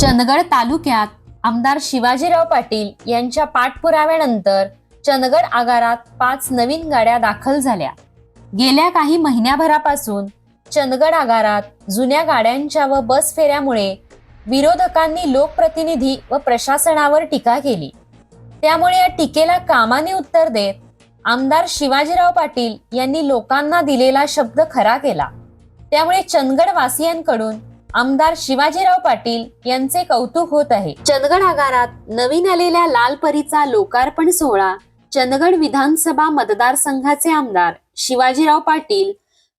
चंदगड तालुक्यात आमदार शिवाजीराव पाटील यांच्या पाठपुराव्यानंतर चंदगड आगारात पाच नवीन गाड्या दाखल झाल्या. गेल्या काही महिन्याभरापासून चंदगड आगारात जुन्या गाड्यांच्या व बस फेऱ्यामुळे विरोधकांनी लोकप्रतिनिधी व प्रशासनावर टीका केली. त्यामुळे या टीकेला कामाने उत्तर देत आमदार शिवाजीराव पाटील यांनी लोकांना दिलेला शब्द खरा केला. त्यामुळे चंदगड वासियांकडून आमदार शिवाजीराव पाटील यांचे कौतुक होत आहे. चंदगड आगारात नवीन आलेल्या लाल परीचा लोकार्पण सोहळा चंदगड विधानसभा मतदारसंघाचे आमदार शिवाजीराव पाटील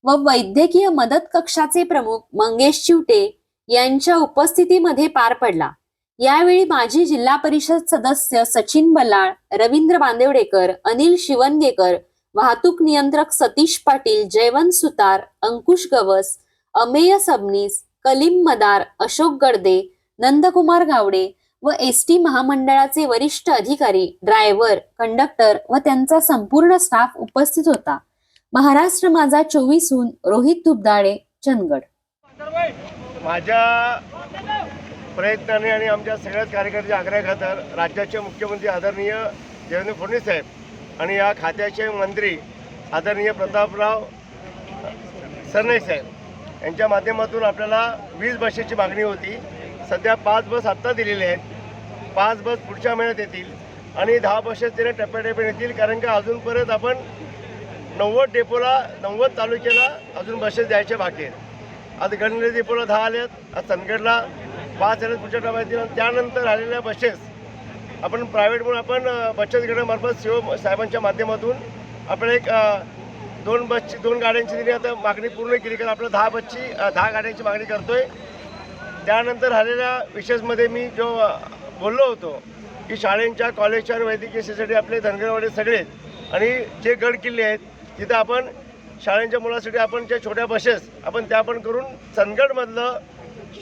व वैद्यकीय मदत कक्षाचे प्रमुख मंगेश चिवटे यांच्या उपस्थितीमध्ये पार पडला. यावेळी माजी जिल्हा परिषद सदस्य सचिन बल्लाळ रवींद्र बांदेवडेकर अनिल शिवनगेकर वाहतूक नियंत्रक सतीश पाटील जयवंत सुतार अंकुश गवस अमेय सबनीस कलीम मदार अशोक गडदे नंदकुमार गावडे व एस टी महामंडळाचे वरिष्ठ अधिकारी ड्रायव्हर कंडक्टर व त्यांचा संपूर्ण स्टाफ उपस्थित होता. महाराष्ट्र माझा चोवीसहून रोहित दुबदाळे चंदगड. माझ्या प्रयत्नाने आणि आमच्या सगळ्याच कार्यकर्त्याच्या आग्रहाखातर राज्याचे मुख्यमंत्री आदरणीय देवेंद्र फडणवीस साहेब आणि या खात्याचे मंत्री आदरणीय प्रतापराव सरनाईक साहेब. यांच्या माध्यमातून आपल्याला वीस बसेसची मागणी होती. सध्या पाच बस आत्ता दिलेले आहेत. पाच बस पुढच्या महिन्यात येतील आणि दहा बसेस तिने टप्प्याटप्प्याने येतील. कारण का अजून परत आपण नव्वद डेपोला नव्वद तालुक्याला अजून बसेस द्यायच्या बाकी आहेत. आज गणेश डेपोला दहा आल्यात आज चंदगडला पाच आल्यात पुढच्या टप्प्यात येतील. आणि त्यानंतर आलेल्या बसेस आपण प्रायव्हेट म्हणून आपण बचत गटामार्फत शिव साहेबांच्या माध्यमातून आपण एक दोन बसची दोन गाड्यांची त्यांनी आता मागणी पूर्ण केली कारण आपलं दहा बसची दहा गाड्यांची मागणी करतोय त्यानंतर झालेल्या विशेषमध्ये मी जो बोललो होतो की शाळेंच्या कॉलेजच्या आणि वैद्यकीय सेसाठी आपले धनगरवाडे सगळे आहेत. आणि जे गड किल्ले आहेत तिथं आपण शाळेंच्या मुलासाठी आपण ज्या छोट्या बसेस आपण त्या पण करून चंदगडमधलं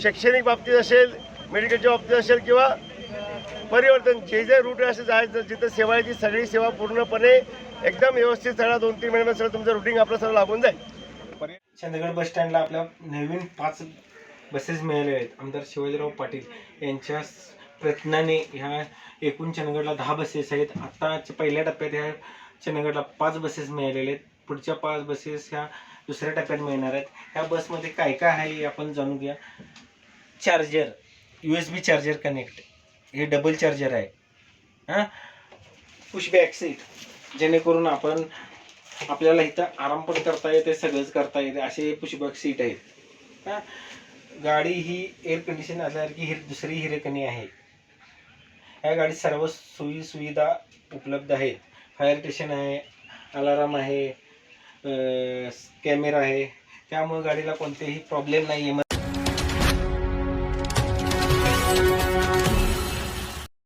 शैक्षणिक बाबतीत असेल मेडिकलच्या बाबतीत असेल किंवा परिवर्तन जे जे रूट असे जायचं जिथं सेवा आहे ती सगळी सेवा पूर्णपणे एकदम व्यवस्थित सगळा दोन तीन महिन्यात सगळं तुमचं रुटीन आपलं सगळं लागून जाईल. चंदगड बस स्टँडला आपल्या नवीन पाच बसेस मिळाले आहेत. आमदार शिवाजीराव पाटील यांच्या प्रयत्नाने ह्या एकूण चंदगडला दहा बसेस आहेत. आत्ताच्या पहिल्या टप्प्यात ह्या चंदगडला पाच बसेस मिळालेले आहेत. पुढच्या पाच बसेस ह्या दुसऱ्या टप्प्यात मिळणार आहेत. ह्या बसमध्ये काय काय आहे हे आपण जाणून घ्या charger U S B charger connect हे डबल चार्जर आहे. हां? पुशबॅक सीट जेणेकरून आपण आपल्याला इथं आराम पण करता येते सगळंच करता येते असे पुष्पक सीट आहेत हां? गाडी ही एअर कंडिशन असल्यासारखी ही दुसरी हिरेकणी आहे. या गाडीत सर्व सोयी सुविधा उपलब्ध आहेत. फायर स्टेशन आहे अलाराम आहे कॅमेरा आहे. त्यामुळे गाडीला कोणतेही प्रॉब्लेम नाही